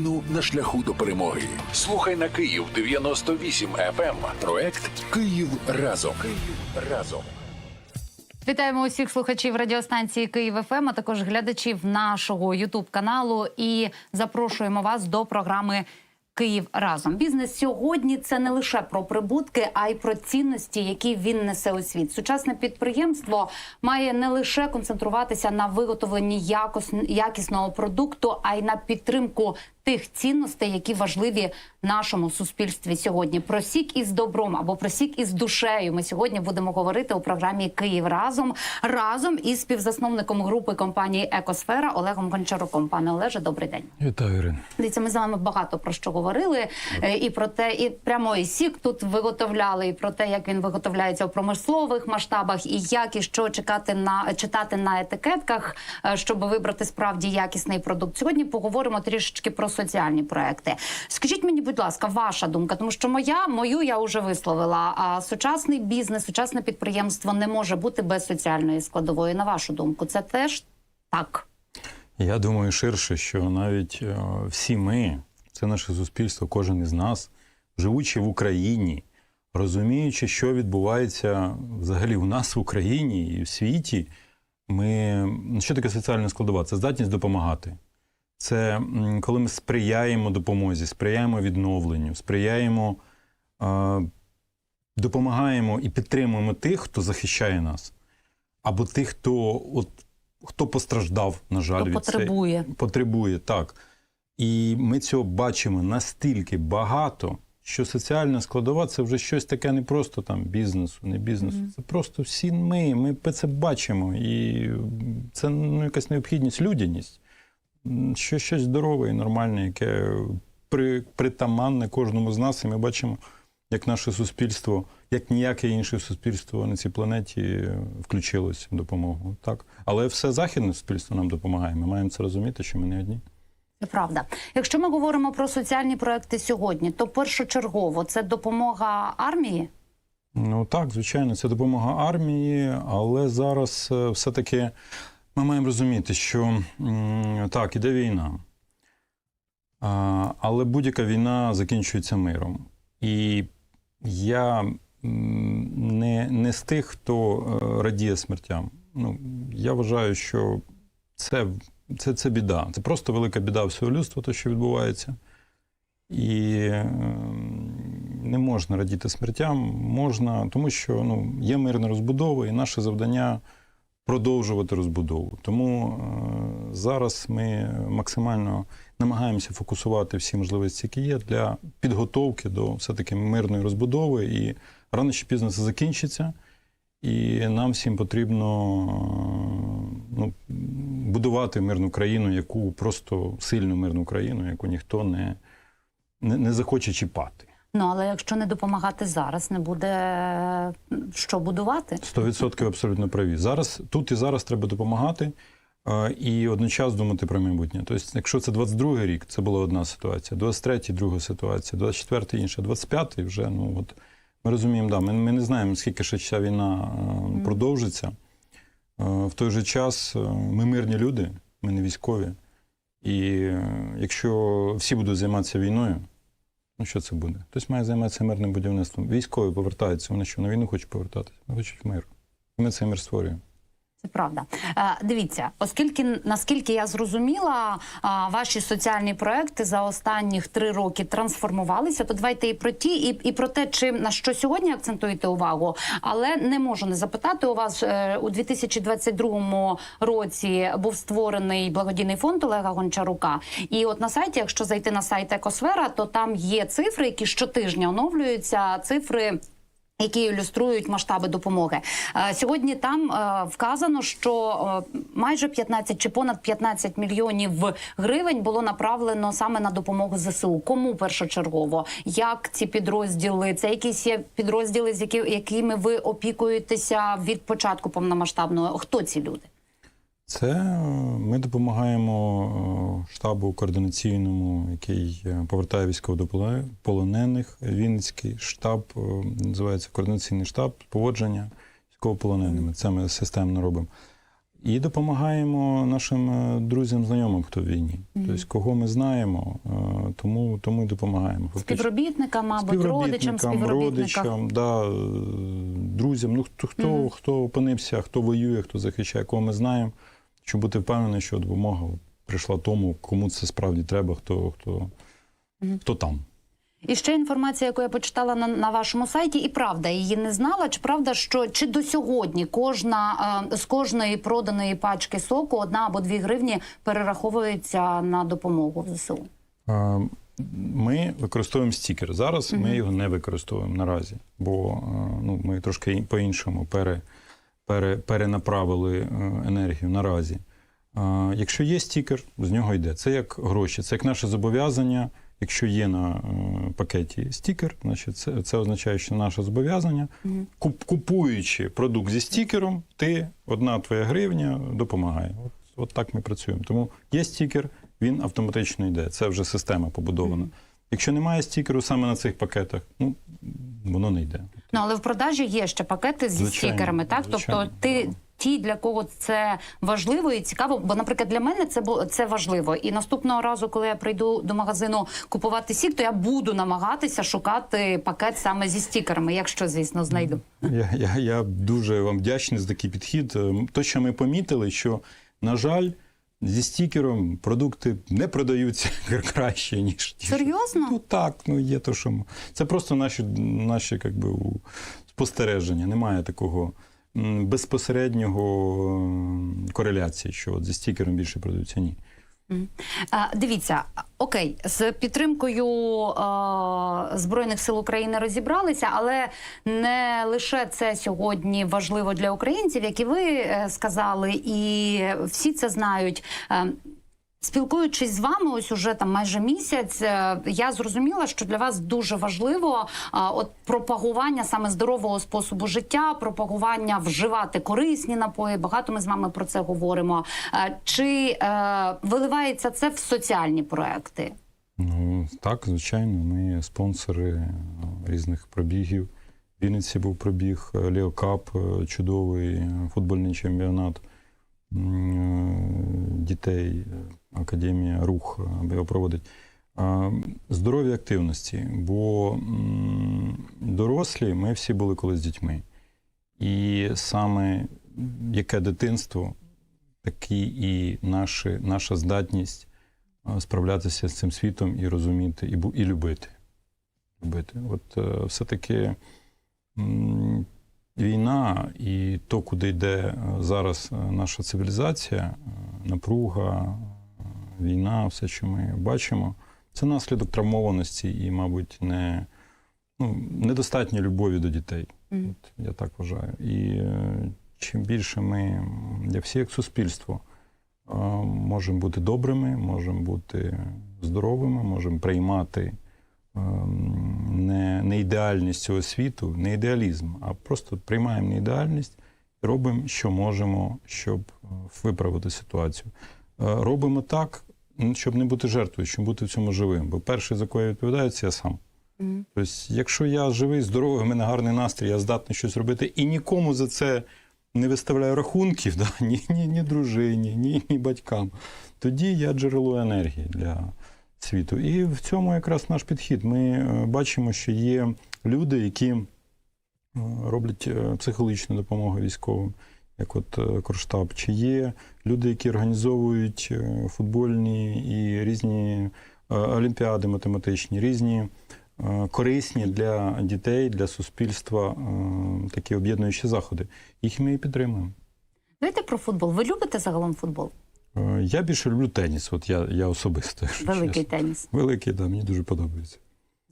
Ну, на шляху до перемоги. Слухай на Київ 98 FM. Проект Київ разом. Київ разом. Вітаємо усіх слухачів радіостанції Київ ФМ, а також глядачів нашого Ютуб каналу. І запрошуємо вас до програми Київ разом. Бізнес сьогодні це не лише про прибутки, а й про цінності, які він несе у світ. Сучасне підприємство має не лише концентруватися на виготовленні якісного продукту, а й на підтримку тих цінностей, які важливі нашому суспільстві сьогодні. Про сік із добром або про сік із душею. Ми сьогодні будемо говорити у програмі Київ разом разом із співзасновником групи компанії Екосфера Олегом Гончаруком. Пане Олеже, добрий день. Вітаю, Ірина. Дивіться, ми з вами багато про що говорили. Е, І про те, і прямо і сік тут виготовляли, і про те, як він виготовляється у промислових масштабах, і як і що чекати на читати на етикетках, е, щоб вибрати справді якісний продукт. Сьогодні поговоримо трішечки про соціальні проекти. Скажіть мені, будь ласка, ваша думка, тому що моя мою я вже висловила. А сучасний бізнес, сучасне підприємство не може бути без соціальної складової. На вашу думку, це теж так. Я думаю ширше, що навіть е, всі ми, це наше суспільство, кожен із нас, живучи в Україні, розуміючи, що відбувається взагалі у нас в Україні і в світі, ми ну, що таке соціальна складова? Це здатність допомагати. Це коли ми сприяємо допомозі, сприяємо відновленню, сприяємо, е, допомагаємо і підтримуємо тих, хто захищає нас, або тих, хто от хто постраждав, на жаль, Хто від потребує. потребує, так. І ми цього бачимо настільки багато, що соціальна складова це вже щось таке не просто там бізнесу, не бізнесу. Це просто всі ми. Ми це бачимо. І це ну, якась необхідність, людяність. Що щось здорове і нормальне, яке при, притаманне кожному з нас, і ми бачимо, як наше суспільство, як ніяке інше суспільство на цій планеті включилось в допомогу. Так. Але все західне суспільство нам допомагає. Ми маємо це розуміти, що ми не одні. Це правда. Якщо ми говоримо про соціальні проекти сьогодні, то першочергово це допомога армії. Ну так, звичайно, це допомога армії, але зараз е, все-таки ми маємо розуміти, що так, іде війна. Але будь-яка війна закінчується миром. І я не, не з тих, хто е, радіє смертям. Ну, я вважаю, що це, це, це біда. Це просто велика біда всього людства, те, що відбувається. І е, не можна радіти смертям, можна, тому що ну, є мирна розбудова, і наше завдання продовжувати розбудову. Тому е, зараз ми максимально намагаємося фокусувати всі можливості, які є, для підготовки до все-таки мирної розбудови. І рано чи пізно це закінчиться. І нам всім потрібно е, ну, будувати мирну країну, яку просто сильну мирну країну, яку ніхто не, не, не захоче чіпати. Ну але якщо не допомагати зараз, не буде що будувати. 100% абсолютно праві. Зараз тут і зараз треба допомагати е, і одночас думати про майбутнє. Тобто, якщо це 22-й рік, це була одна ситуація, 23-й друга ситуація, 24-й інша, 25-й вже ну от ми розуміємо, да, ми, ми не знаємо, скільки ще ця війна е, продовжиться. Е, В той же час е, ми мирні люди, ми не військові. І е, якщо всі будуть займатися війною, ну що це буде? Хтось має займатися мирним будівництвом. Військові повертаються, вони що на війну хочуть повертатися, вони хочуть мир. І ми цей мир створюємо. Правда. Е, дивіться, оскільки наскільки я зрозуміла, а, ваші соціальні проекти за останніх три роки трансформувалися. То давайте і про ті, і, і про те, чим на що сьогодні акцентуєте увагу. Але не можу не запитати у вас е, у 2022 році був створений благодійний фонд Олега Гончарука. І от на сайті, якщо зайти на сайт Екосфера, то там є цифри, які щотижня оновлюються. Цифри. Які ілюструють масштаби допомоги Е, сьогодні. Там е, вказано, що е, майже 15 чи понад 15 мільйонів гривень було направлено саме на допомогу ЗСУ. Кому першочергово? Як ці підрозділи? Це якісь є підрозділи, з якими ви опікуєтеся від початку повномасштабного? Хто ці люди? Це е, ми допомагаємо е, штабу координаційному, який е, повертає військовополонених. Вінницький штаб називається координаційний штаб поводження військовополоненими. Це ми системно робимо. І допомагаємо нашим друзям, знайомим, хто в війні. Тобто, кого ми знаємо, тому, тому і допомагаємо. Співробітникам, мабуть, родичам, співробітникам. родичам, да, е, друзям. Ну хто хто, Мгм. хто опинився, хто воює, хто захищає, кого ми знаємо, щоб бути впевнений, що допомога прийшла тому, кому це справді треба, хто, хто, хто там. І ще інформація, яку я почитала на, на вашому сайті, і правда її не знала. Чи правда, що чи до сьогодні кожна е, з кожної проданої пачки соку одна або дві гривні перераховується на допомогу в ЗСУ? Е, Ми використовуємо стікер. Зараз ми його не використовуємо наразі, бо е, ну, ми трошки по-іншому пере, пере, перенаправили е, енергію наразі. Якщо є стікер, з нього йде. Це як гроші, це як наше зобов'язання. Якщо є на е, пакеті стікер, значить це, це означає, що наше зобов'язання. Куп, купуючи продукт зі стікером, ти одна твоя гривня допомагає. От, от так ми працюємо. Тому є стікер, він автоматично йде. Це вже система побудована. Якщо немає стікеру саме на цих пакетах, ну воно не йде. Ну але в продажі є ще пакети зі Звичайно, стікерами, так? звичайно, тобто ти. Ті, для кого це важливо і цікаво, бо, наприклад, для мене це було це важливо. І наступного разу, коли я прийду до магазину купувати сік, то я буду намагатися шукати пакет саме зі стікерами, якщо звісно знайду. Я, я, я дуже вам вдячний за такий підхід. Е, То, що ми помітили, що, на жаль, зі стікером продукти не продаються краще, ніж ті, Серйозно? Ну так, ну є то, що це просто наші, наші як би, спостереження. Немає такого безпосереднього кореляції, що от зі стікером більше продаються. Ні. Дивіться, окей, з підтримкою е, Збройних сил України розібралися, але не лише це сьогодні важливо для українців, як і ви е, сказали, і всі це знають. Спілкуючись з вами, ось уже там майже місяць, е, я зрозуміла, що для вас дуже важливо а, от пропагування саме здорового способу життя, пропагування вживати корисні напої. Багато ми з вами про це говоримо. Е, Чи е, виливається це в соціальні проекти? Ну так, звичайно, ми спонсори різних пробігів. В Вінниці був пробіг Леокап, е, чудовий футбольний чемпіонат дітей. Академія Рух його проводить. Здорові активності, бо дорослі ми всі були колись дітьми. І саме яке дитинство, такі і наші, наша здатність справлятися з цим світом і розуміти, і, і любити. любити. От е, все-таки війна і то, куди йде е, зараз е, наша цивілізація, е, напруга, війна, все, що ми бачимо, це наслідок травмованості і, мабуть, не, ну, недостатньо любові до дітей. От, я так вважаю. І чим більше ми, м, я всі як суспільство, можемо бути добрими, можемо бути здоровими, можемо приймати не, не ідеальність цього світу, не ідеалізм, а просто приймаємо неідеальність і робимо, що можемо, щоб е, виправити ситуацію. Е, Робимо так, щоб не бути жертвою, щоб бути в цьому живим. Бо перший, за кого я відповідаю, це я сам. Мгм. Тобто, якщо я живий, здоровий, в мене гарний настрій, я здатний щось робити, і нікому за це не виставляю рахунків, да? ні, ні, ні дружині, ні, ні батькам, тоді я джерело енергії для світу. І в цьому якраз наш підхід. Ми е, бачимо, що є люди, які е, роблять е, психологічну допомогу військовим, як от Корштаб, чи є люди, які організовують футбольні і різні олімпіади математичні, різні корисні для дітей, для суспільства такі об'єднуючі заходи. Їх ми і підтримуємо. Давайте про футбол. Ви любите загалом футбол? Е, Я більше люблю теніс, от я, я особисто. Великий чесно. теніс. Великий, да, мені дуже подобається.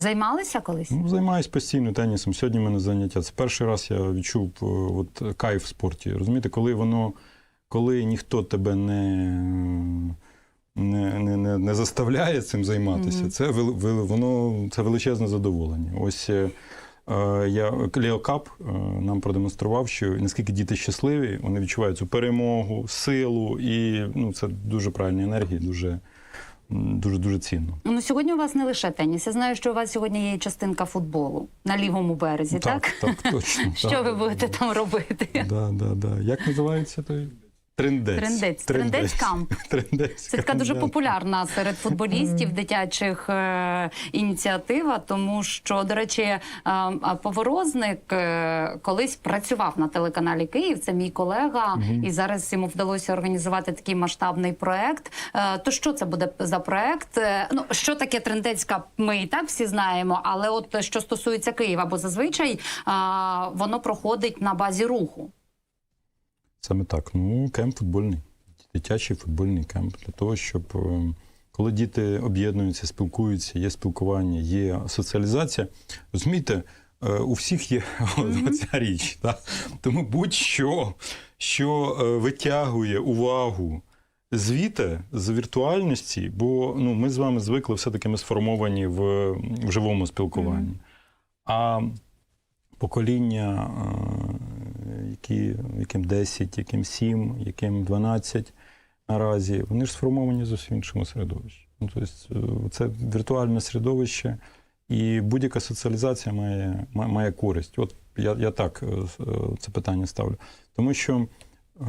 Займалися колись? Ну, займаюся постійно тенісом. Сьогодні в мене заняття. Це перший раз я відчув е, от, кайф в спорті. Розумієте, коли воно, коли ніхто тебе не, не, не, не, не заставляє цим займатися, Мгм. це, вел- вел- воно, це величезне задоволення. Ось е, я, Леокап е, нам продемонстрував, що наскільки діти щасливі, вони відчувають цю перемогу, силу, і ну, це дуже правильні енергії, дуже, дуже, дуже цінно. Ну сьогодні у вас не лише теніс. Я знаю, що у вас сьогодні є частинка футболу на лівому березі, так? так, так, точно. Що ви будете там робити? Да, да, да. Як називається той? Трендець. Трендець. Трендець камп. Трендець Це така дуже популярна серед футболістів дитячих е, ініціатива, тому що, до речі, е, Поворозник е, колись працював на телеканалі Київ. Це мій колега, і зараз йому вдалося організувати такий масштабний проект. Е, то що це буде за проект? Е, ну що таке трендецька? Ми і так всі знаємо, але от що стосується Києва, бо зазвичай е, воно проходить на базі руху. Саме так. Ну, кемп футбольний, дитячий футбольний кемп для того, щоб е, коли діти об'єднуються, спілкуються, є спілкування, є соціалізація. Розумієте, е, у всіх є ця річ. Так? Тому будь-що, що е, витягує увагу звідти з віртуальності, бо ну, ми з вами звикли все-таки ми сформовані в, в живому спілкуванні. А покоління, е, які, яким 10, яким 7, яким 12 наразі, вони ж сформовані зовсім іншому середовищі. Ну, тобто, це віртуальне середовище, і будь-яка соціалізація має, має, користь. От я, я так е, це питання ставлю. Тому що е,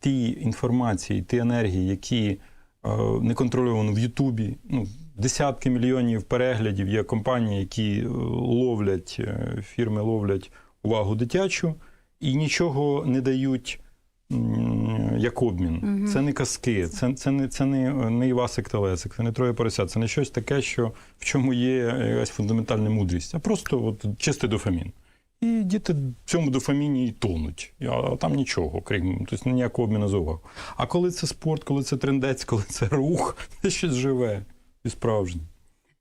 ті інформації, ті енергії, які е, неконтрольовано в Ютубі, ну, десятки мільйонів переглядів є компанії, які е, ловлять, е, фірми ловлять увагу дитячу і нічого не дають як обмін. Це не казки, це, це, не, це не, не Івасик Телесик, це не троє поросят, це не щось таке, що в чому є якась фундаментальна мудрість, а просто от, чистий дофамін. І діти в цьому дофаміні і тонуть. А там нічого, крім тобто ніякого обміну за увагу. А коли це спорт, коли це трендець, коли це рух, це щось живе і справжнє.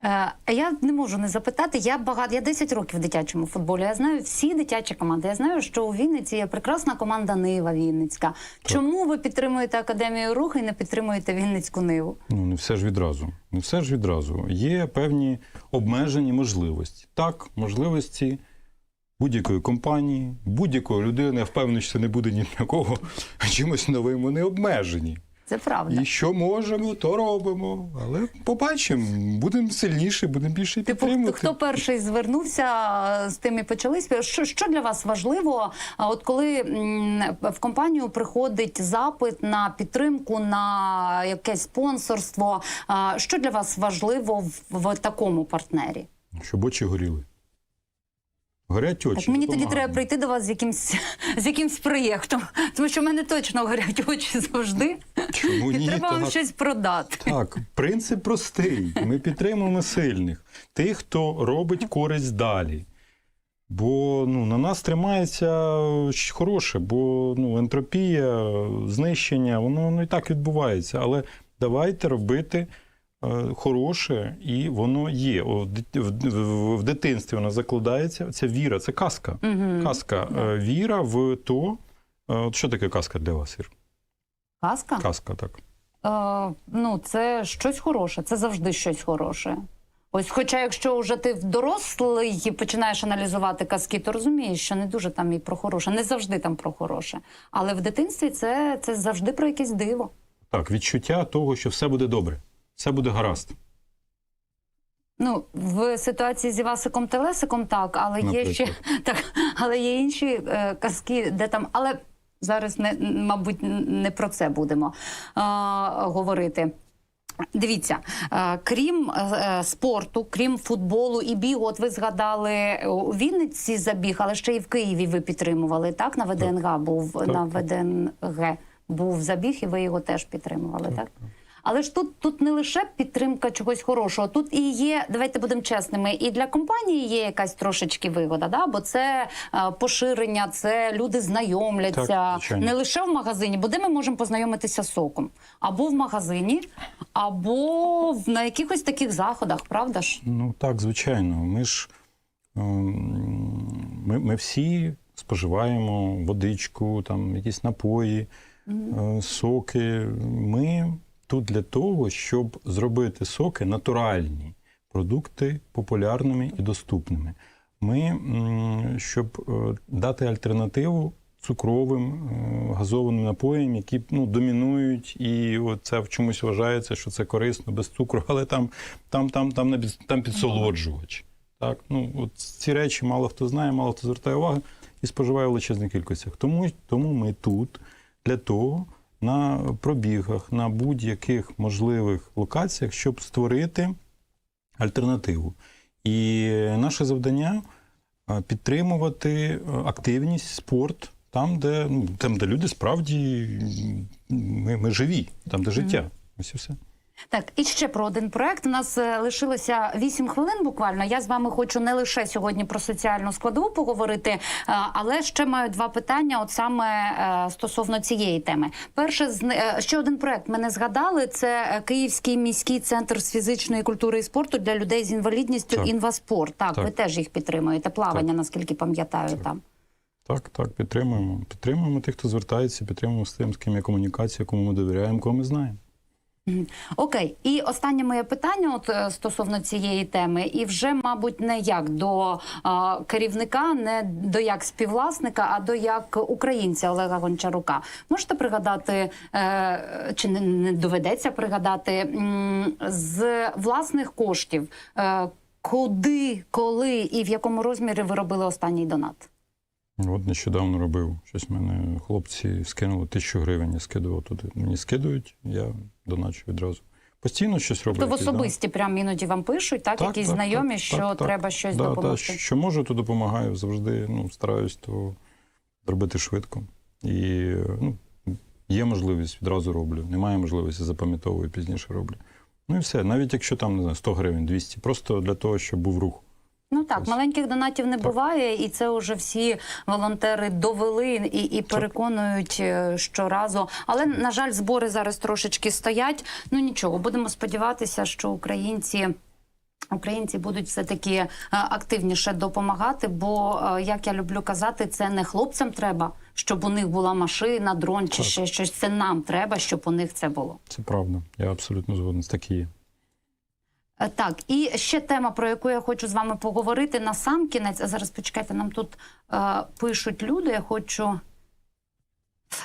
Е, Я не можу не запитати. Я багато я 10 років в дитячому футболі. Я знаю всі дитячі команди. Я знаю, що у Вінниці є прекрасна команда Нива Вінницька. Чому ви підтримуєте академію руху і не підтримуєте Вінницьку Ниву? Ну, не все ж відразу. Не все ж відразу. Є певні обмежені можливості. Так, можливості будь-якої компанії, будь-якої людини, я впевнений, що це не буде ні для кого чимось новим, вони обмежені. Це правда. І що можемо, то робимо. Але побачимо, будемо сильніші, будемо більше Типу, підтримувати. хто перший звернувся е, з тим і почались? Що, що для вас важливо? От коли в компанію приходить запит на підтримку, на якесь спонсорство, що для вас важливо в, в такому партнері? Щоб очі горіли. Горять очі. Так мені тоді треба прийти до вас з якимсь з якимсь проєктом, тому що в мене точно горять очі завжди. Чому І ні? треба вам щось продати. Так, принцип простий. Ми підтримуємо сильних, тих, хто робить користь далі. Бо ну, на нас тримається хороше, бо ну, ентропія, знищення, воно, воно і так відбувається. Але давайте робити хороше, і воно є. В, дит- в, в, в дитинстві вона закладається. Це віра, це казка. Мгм. Казка. Е, Віра в то. е, що таке казка для вас, Ір? Казка? Казка, так. Е, ну, це щось хороше, це завжди щось хороше. Ось, хоча, якщо вже ти дорослий і починаєш аналізувати казки, то розумієш, що не дуже там і про хороше, не завжди там про хороше. Але в дитинстві це, це завжди про якесь диво. Так, відчуття того, що все буде добре, все буде гаразд. Ну, в ситуації з Івасиком Телесиком так, але є ще так, але є інші е, казки, де там. Але зараз не мабуть не про це будемо е, говорити. Дивіться, е, крім е, спорту, крім футболу і бігу, от ви згадали е, у Вінниці забіг, але ще й в Києві ви підтримували. Так, на ВДНГ був Так, на так. ВДНГ був забіг, і ви його теж підтримували, так? Але ж тут, тут не лише підтримка чогось хорошого, тут і є, давайте будемо чесними, і для компанії є якась трошечки вигода, да? бо це е, поширення, це люди знайомляться Так, не лише в магазині, бо де ми можемо познайомитися з соком? Або в магазині, або в- на якихось таких заходах, правда ж? Ну так, звичайно. Ми ж ем, ми, ми всі споживаємо водичку, там якісь напої, е, соки. Ми тут для того, щоб зробити соки натуральні, продукти популярними і доступними. Ми, щоб е, дати альтернативу цукровим е, газованим напоям, які ну, домінують, і це в чомусь вважається, що це корисно без цукру, але там, там, там, там, там підсолоджувач. Так? Ну, от ці речі мало хто знає, мало хто звертає увагу і споживає в величезних кількостях. Тому, тому ми тут для того, на пробігах, на будь-яких можливих локаціях, щоб створити альтернативу. І наше завдання е, підтримувати е, активність, спорт там, де, ну, там, де люди справді ми, ми живі, там, де життя. Ось і все. Так, і ще про один проект. У нас е, лишилося 8 хвилин буквально. Я з вами хочу не лише сьогодні про соціальну складову поговорити, е, але ще маю два питання, от саме е, стосовно цієї теми. Перше, ще один проект ми не згадали. Це Київський міський центр з фізичної культури і спорту для людей з інвалідністю. Так. Інваспорт. Так, Так. ви теж їх підтримуєте. Плавання, наскільки пам'ятаю, там. Так, так, підтримуємо. Підтримуємо тих, хто звертається, підтримуємо з тим, з ким є комунікація, кому ми довіряємо, кого ми знаємо. Окей, і останнє моє питання, от е, стосовно цієї теми, і вже, мабуть, не як до е, керівника, не до як співвласника, а до як українця Олега Гончарука. Можете пригадати, е, чи не, не доведеться пригадати м, з власних коштів, е, куди, коли і в якому розмірі ви робили останній донат? От нещодавно робив. Щось мене хлопці скинули тисячу гривень, я скидував туди. Мені скидують, я доначу відразу. Постійно щось роблю. Тобто в якісь, да. особисті прям іноді вам пишуть, так, якісь знайомі, що треба щось да, допомогти. Да, що можу, то допомагаю. Завжди ну, стараюсь то зробити швидко. І ну, є можливість, відразу роблю. Немає можливості, запам'ятовую, пізніше роблю. Ну і все. Навіть якщо там не знаю, 100 гривень, 200, просто для того, щоб був рух. Ну так, Ось. маленьких донатів не буває, і це вже всі волонтери довели і, і переконують е, щоразу. Але на жаль, збори зараз трошечки стоять. Ну нічого, будемо сподіватися, що українці. Українці будуть все таки е, активніше допомагати, бо е, як я люблю казати, це не хлопцям треба, щоб у них була машина, дрон чи Так. ще щось. Це нам треба, щоб у них це було. Це правда. Я абсолютно згоден. Так і є. Е, Так, і ще тема, про яку я хочу з вами поговорити на сам кінець. А зараз почекайте, нам тут е, пишуть люди. Я хочу.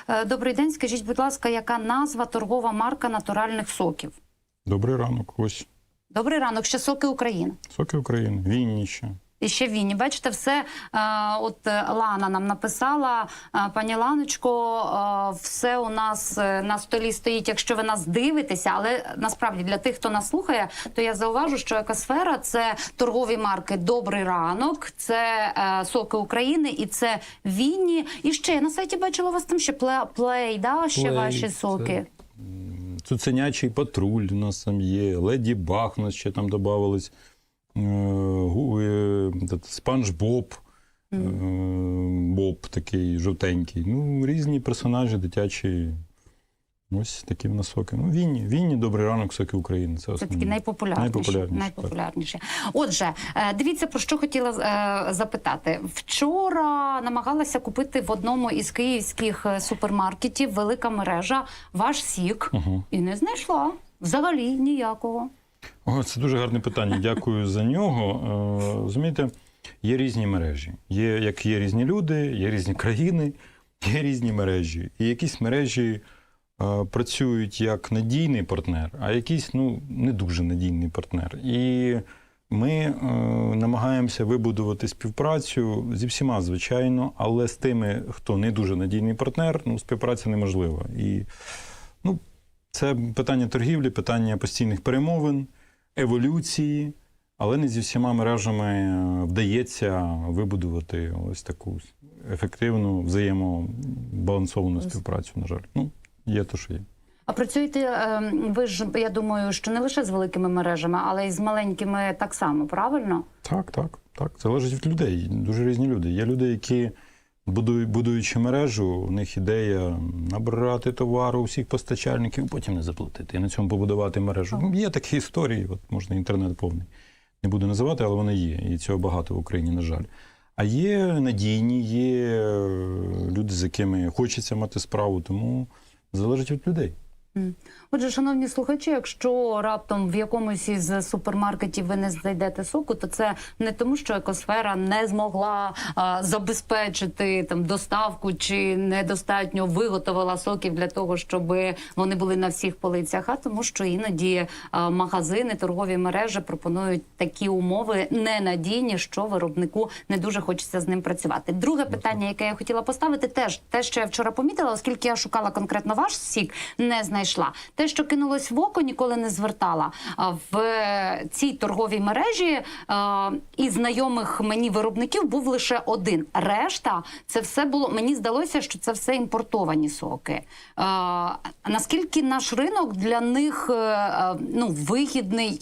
Е, Добрий день. Скажіть, будь ласка, яка назва торгова марка натуральних соків? Добрий ранок. Ось Добрий ранок, ще соки України. соки України, Вінніще. І ще Вінні. Бачите, все е, от е, Лана нам написала. Е, пані Ланочко, все у нас на столі стоїть, якщо ви нас дивитеся. Але насправді для тих, хто нас слухає, то я зауважу, що екосфера це торгові марки Добрий ранок, це соки України і це Вінні. І ще я на сайті бачила у вас там ще плей, да, ще Плей, ваші це- соки. Цуценячий патруль у нас там є, Леді Баг у нас ще там додавались, е, е, Боб, е, Боб такий жовтенький. Ну, різні персонажі дитячі. Ось такі в нас соки. Ну, Вінні, Вінні, добрий ранок, соки України. Це Це такі найпопулярніші. Найпопулярніші, найпопулярніші. Отже, дивіться про що хотіла запитати. Вчора намагалася купити в одному із київських супермаркетів велика мережа ваш сік Ага. і не знайшла взагалі ніякого. О, це дуже гарне питання. Дякую за нього. Е, Розумієте, є різні мережі. Є, як є різні люди, є різні країни, є різні мережі. І якісь мережі е, працюють як надійний партнер, а якісь ну, не дуже надійний партнер. І ми е, намагаємося вибудувати співпрацю зі всіма, звичайно, але з тими, хто не дуже надійний партнер, ну, співпраця неможлива. І ну, це питання торгівлі, питання постійних перемовин, еволюції, але не зі всіма мережами е, вдається вибудувати ось таку ефективну, взаємобалансовану співпрацю, на жаль. Ну, є то, що є. А працюєте е, ви ж, я думаю, що не лише з великими мережами, але й з маленькими так само, правильно? Так, так, так. Залежить від людей. Дуже різні люди. Є люди, які, будуючи мережу, у них ідея набрати товару у всіх постачальників, потім не заплатити. І на цьому побудувати мережу. Є такі історії, от можна інтернет повний. Не буду називати, але вони є. І цього багато в Україні, на жаль. А є надійні, є е, люди, з якими хочеться мати справу, тому залежить від людей. Отже, шановні слухачі, якщо раптом в якомусь із супермаркетів ви не знайдете соку, то це не тому, що екосфера не змогла а, забезпечити там доставку чи недостатньо виготовила соків для того, щоб вони були на всіх полицях, а тому, що іноді а, магазини, торгові мережі пропонують такі умови ненадійні, що виробнику не дуже хочеться з ним працювати. Друге питання, яке я хотіла поставити, теж те, що я вчора помітила, оскільки я шукала конкретно ваш сік, не знайшла. Те, що кинулось в око, ніколи не звертала. В е, цій торговій мережі е, із знайомих мені виробників був лише один. Решта це все було. Мені здалося, що це все імпортовані соки. Е, наскільки наш ринок для них ну вигідний?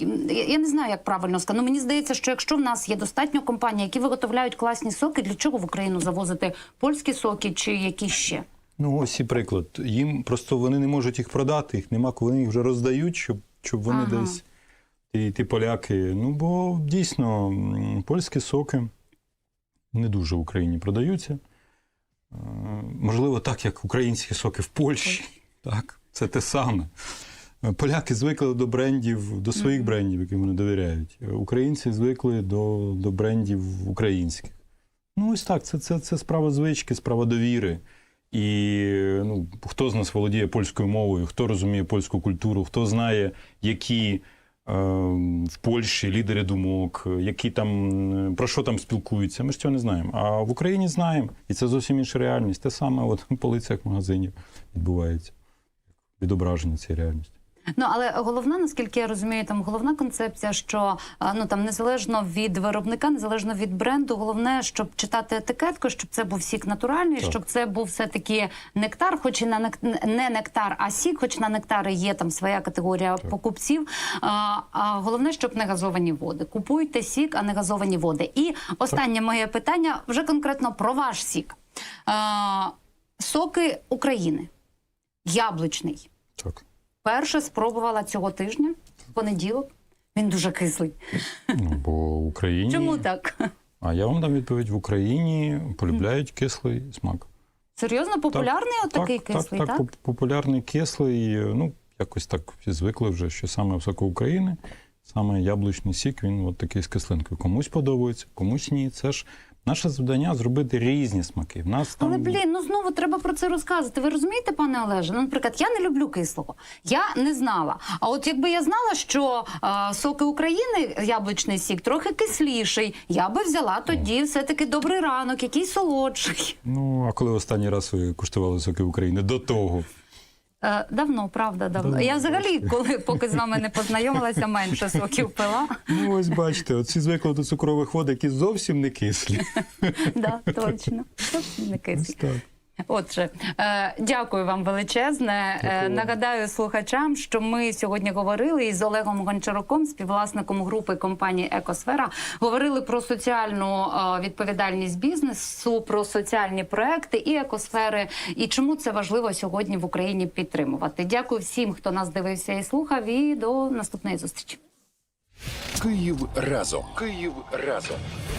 Я не знаю, як правильно сказати. Ну, мені здається, що якщо в нас є достатньо компаній, які виготовляють класні соки, для чого в Україну завозити польські соки чи які ще? Ну, ось і приклад. Їм просто вони не можуть їх продати, їх нема, коли вони їх вже роздають, щоб, щоб вони Ага. десь. Ті, ті поляки. Ну, бо дійсно польські соки не дуже в Україні продаються. Можливо, так, як українські соки в Польщі. Так, це те саме. Поляки звикли до брендів, до своїх брендів, яким вони довіряють. Українці звикли до, до брендів українських. Ну, ось так, це, це, це справа звички, справа довіри. І ну, хто з нас володіє польською мовою, хто розуміє польську культуру, хто знає, які е, в Польщі лідери думок, які там е, про що там спілкуються. Ми ж цього не знаємо. А в Україні знаємо, і це зовсім інша реальність. Те саме от в полицях магазинів відбувається відображення цієї реальності. Ну але головна, наскільки я розумію, там головна концепція, що ну там незалежно від виробника, незалежно від бренду, головне, щоб читати етикетку, щоб це був сік натуральний, Так. щоб це був все таки нектар, хоч і на нек- не нектар, а сік, хоч на нектари є там своя категорія покупців. А, а головне, щоб не газовані води. Купуйте сік, а не газовані води. І останнє моє питання вже конкретно про ваш сік. А, соки України, яблучний. Так. Перше спробувала цього тижня, в понеділок. Він дуже кислий. Ну, бо в Україні. Чому так? А я вам дам відповідь: в Україні полюбляють кислий смак. Серйозно популярний отакий кислий, так? так, поп- популярний кислий. Ну, якось так всі звикли вже, що саме високо України, саме яблучний сік, він от такий з кислинкою. Комусь подобається, комусь ні. Це ж наше завдання зробити різні смаки. В нас там Але блін, ну знову треба про це розказувати. Ви розумієте, пане Олеже? Ну, наприклад, я не люблю кислого. Я не знала. А от якби я знала, що а, соки України, яблучний сік, трохи кисліший, я би взяла тоді все-таки добрий ранок, який солодший. Ну, а коли останній раз ви куштували соки України? До того. Е, давно, правда, давно. Давно, Я взагалі, коли поки з вами не познайомилася, менше соків пила. Ну, ось бачите, оці звикли до цукрових вод, які зовсім не кислі. Так, точно. Зовсім не кислі. Отже, е, дякую вам величезне. Е, нагадаю слухачам, що ми сьогодні говорили із Олегом Гончаруком, співвласником групи компанії Екосфера. Говорили про соціальну е, відповідальність бізнесу, про соціальні проекти і екосфери, і чому це важливо сьогодні в Україні підтримувати. Дякую всім, хто нас дивився і слухав. І до наступної зустрічі. Київ разом. Київ разом.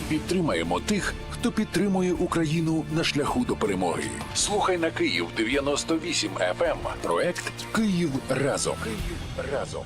Підтримаємо тих, хто підтримує Україну на шляху до перемоги. Слухай на Київ 98 FM. Проект Київ разом. Київ разом.